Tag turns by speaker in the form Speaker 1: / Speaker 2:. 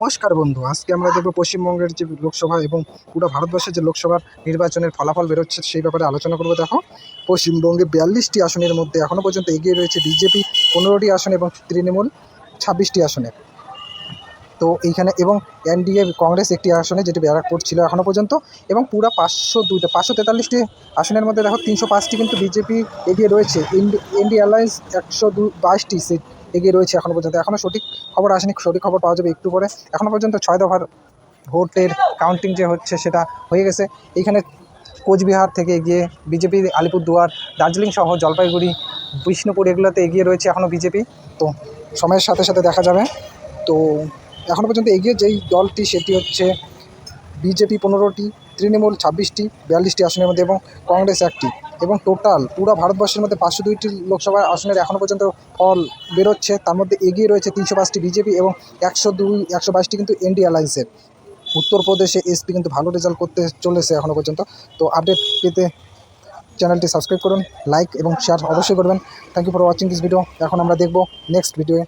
Speaker 1: নমস্কার বন্ধু, আজকে আমরা দেখব পশ্চিমবঙ্গের যে লোকসভা এবং পুরো ভারতবর্ষের যে লোকসভার নির্বাচনের ফলাফল বেরোচ্ছে সেই ব্যাপারে আলোচনা করব। দেখো, পশ্চিমবঙ্গে বিয়াল্লিশটি আসনের মধ্যে এখনও পর্যন্ত এগিয়ে রয়েছে বিজেপি পনেরোটি আসনে এবং তৃণমূল ছাব্বিশটি আসনে। তো এইখানে এবং এনডিএ কংগ্রেস একটি আসনে যেটি ব্যারাকপুর ছিল এখনও পর্যন্ত এবং পুরো পাঁচশো দুইটা, পাঁচশো তেতাল্লিশটি আসনের মধ্যে দেখো তিনশো পাঁচটি কিন্তু বিজেপি এগিয়ে রয়েছে। ইন্ডি অ্যালায়েন্স একশো দু, বাইশটি সিট এগিয়ে রয়েছে এখনও পর্যন্ত। এখনও সঠিক খবর আসেনি, সঠিক খবর পাওয়া যাবে একটু পরে। এখনও পর্যন্ত ছয় দফার ভোটের কাউন্টিং যে হচ্ছে সেটা হয়ে গেছে। এইখানে কোচবিহার থেকে এগিয়ে বিজেপি, আলিপুরদুয়ার, দার্জিলিং সহ জলপাইগুড়ি, বিষ্ণুপুর এগুলোতে এগিয়ে রয়েছে এখনও বিজেপি। তো সময়ের সাথে সাথে দেখা যাবে। তো এখনও পর্যন্ত এগিয়ে যেই দলটি সেটি হচ্ছে বিজেপি পনেরোটি তৃণমূল ছাব্বিশটি, বিয়াল্লিশটি আসনের মধ্যে এবং কংগ্রেস একটি। এবং টোটাল পুরো ভারতবর্ষের মধ্যে পাঁচশো দুইটি লোকসভা আসনের এখনও পর্যন্ত ফল বেরোচ্ছে। তার মধ্যে এগিয়ে রয়েছে তিনশো পাঁচটি বিজেপি এবং একশো দুই, একশো বাইশটি কিন্তু এনডি অ্যালায়েন্সের। উত্তরপ্রদেশে এসপি কিন্তু ভালো রেজাল্ট করতে চলেছে এখনও পর্যন্ত। তো আপডেট পেতে চ্যানেলটি সাবস্ক্রাইব করুন, লাইক এবং শেয়ার অবশ্যই করবেন। Thank you for watching this video এখন আমরা দেখব নেক্সট ভিডিও